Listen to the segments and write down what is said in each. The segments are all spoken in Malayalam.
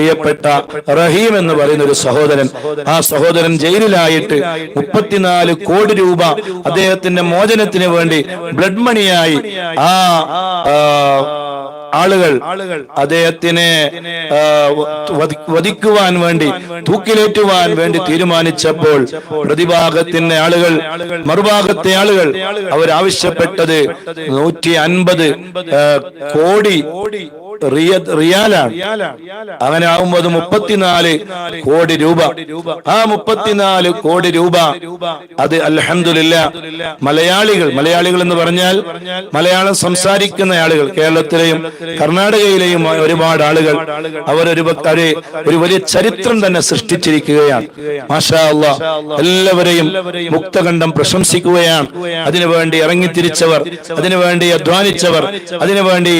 പ്രിയപ്പെട്ട റഹീം എന്ന് പറയുന്ന ഒരു സഹോദരൻ. ആ സഹോദരൻ ജയിലിലായിട്ട് മുപ്പത്തിനാല് കോടി രൂപ അദ്ദേഹത്തിന്റെ മോചനത്തിന് വേണ്ടി ബ്ലഡ് മണിയായി ആ ആളുകൾ അദ്ദേഹത്തിനെ വധിക്കുവാൻ വേണ്ടി തൂക്കിലേറ്റുവാൻ വേണ്ടി തീരുമാനിച്ചപ്പോൾ പ്രതിഭാഗത്തിന്റെ ആളുകൾ മറുഭാഗത്തെ ആളുകൾ അവരാവശ്യപ്പെട്ടത് നൂറ്റി അൻപത് കോടി റിയ- റിയാലാണ്. അങ്ങനെ ആകുമ്പോൾ അത് മുപ്പത്തിനാല് കോടി രൂപ. ആ മുപ്പത്തിനാല് കോടി രൂപ അത് അലഹമില്ല മലയാളികൾ മലയാളികൾ എന്ന് പറഞ്ഞാൽ മലയാളം സംസാരിക്കുന്ന ആളുകൾ കേരളത്തിലെയും കർണാടകയിലെയും ഒരുപാട് ആളുകൾ അവർ ഒരു ഒരു വലിയ ചരിത്രം തന്നെ സൃഷ്ടിച്ചിരിക്കുകയാണ്. മാഷാ എല്ലാവരെയും മുക്തകണ്ഠം പ്രശംസിക്കുകയാണ്. അതിനുവേണ്ടി ഇറങ്ങിത്തിരിച്ചവർ അതിനുവേണ്ടി അധ്വാനിച്ചവർ അതിനുവേണ്ടി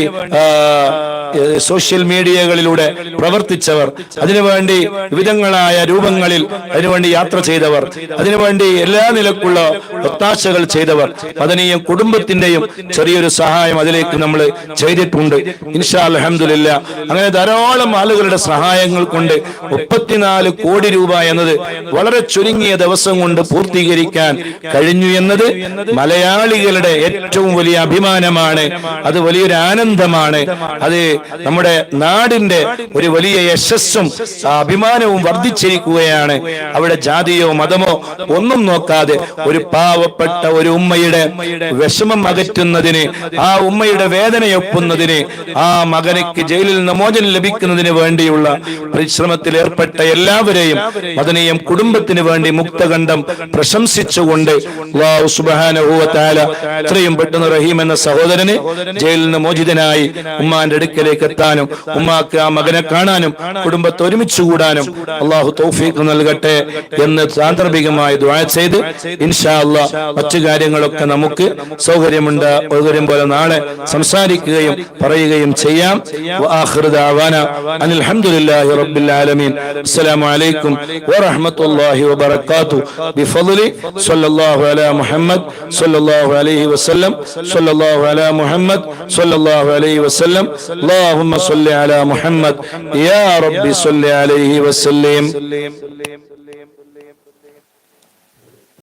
സോഷ്യൽ മീഡിയകളിലൂടെ പ്രവർത്തിച്ചവർ അതിനുവേണ്ടി വിവിധങ്ങളായ രൂപങ്ങളിൽ അതിനുവേണ്ടി യാത്ര ചെയ്തവർ അതിനുവേണ്ടി എല്ലാ നിലക്കുള്ള ഒത്താശകൾ ചെയ്തവർ. അതിനെയും കുടുംബത്തിന്റെയും ചെറിയൊരു സഹായം അതിലേക്ക് നമ്മൾ ചെയ്തിട്ടുണ്ട്. ഇൻഷാ അങ്ങനെ ധാരാളം ആളുകളുടെ സഹായങ്ങൾ കൊണ്ട് മുപ്പത്തിനാല് കോടി രൂപ എന്നത് വളരെ ചുരുങ്ങിയ ദിവസം കൊണ്ട് പൂർത്തീകരിക്കാൻ കഴിഞ്ഞു എന്നത് മലയാളികളുടെ ഏറ്റവും വലിയ അഭിമാനമാണ്. അത് വലിയൊരു ആനന്ദമാണ്. അത് നമ്മുടെ നാടിന്റെ ഒരു വലിയ യശസ്സും അഭിമാനവും വർദ്ധിച്ചിരിക്കുകയാണ്. അവിടെ ജാതിയോ മതമോ ഒന്നും നോക്കാതെ ഒരു പാവപ്പെട്ട ഒരു ഉമ്മയുടെ വിഷമം അകറ്റുന്നതിന് ആ ഉമ്മയുടെ വേദനയൊപ്പുന്നതിന് ആ മകനക്ക് ജയിലിൽ നിന്ന് മോചനം ലഭിക്കുന്നതിന് വേണ്ടിയുള്ള പരിശ്രമത്തിൽ ഏർപ്പെട്ട എല്ലാവരെയും മദനീയം കുടുംബത്തിന് വേണ്ടി മുക്തകണ്ഠം പ്രശംസിച്ചുകൊണ്ട് ഇത്രയും പെട്ടെന്ന് റഹീം എന്ന സഹോദരന് ജയിലിൽ നിന്ന് മോചിതനായി ഉമ്മാന്റെ അടുക്കലേക്ക് എത്താനും ഉമ്മാക്ക് ആ മകനെ കാണാനും കുടുംബത്തെ ഒരുമിച്ച് കൂടാനും അള്ളാഹു തൗഫീഖ് നൽകട്ടെ എന്ന് സാന്ദർഭികമായി ദുആ ചെയ്ത് ഇൻഷാ മറ്റു കാര്യങ്ങളൊക്കെ നമുക്ക് സൗകര്യമുണ്ട് സൗകര്യം പോലെ നാളെ സംസാരിക്കുകയും പറയുകയും ചെയ്യാം وآخر دعوانا أن الحمد لله رب العالمين السلام عليكم ورحمة الله وبركاته بفضل صلى الله على محمد صلى الله عليه وسلم صلى الله على محمد صلى الله عليه وسلم اللهم صل على محمد يا رب صل عليه وسلم